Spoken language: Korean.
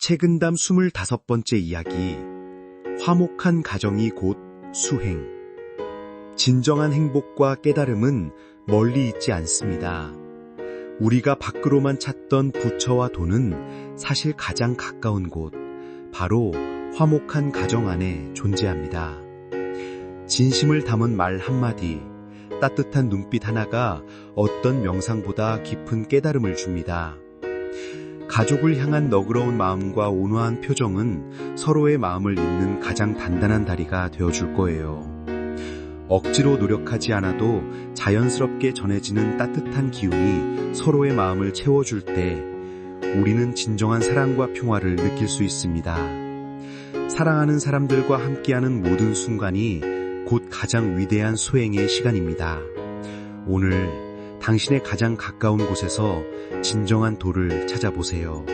책은담 25번째 이야기. 화목한 가정이 곧 수행. 진정한 행복과 깨달음은 멀리 있지 않습니다. 우리가 밖으로만 찾던 부처와 돈은 사실 가장 가까운 곳, 바로 화목한 가정 안에 존재합니다. 진심을 담은 말 한마디, 따뜻한 눈빛 하나가 어떤 명상보다 깊은 깨달음을 줍니다. 가족을 향한 너그러운 마음과 온화한 표정은 서로의 마음을 잇는 가장 단단한 다리가 되어줄 거예요. 억지로 노력하지 않아도 자연스럽게 전해지는 따뜻한 기운이 서로의 마음을 채워줄 때 우리는 진정한 사랑과 평화를 느낄 수 있습니다. 사랑하는 사람들과 함께하는 모든 순간이 곧 가장 위대한 소행의 시간입니다. 오늘 당신의 가장 가까운 곳에서 진정한 도를 찾아보세요.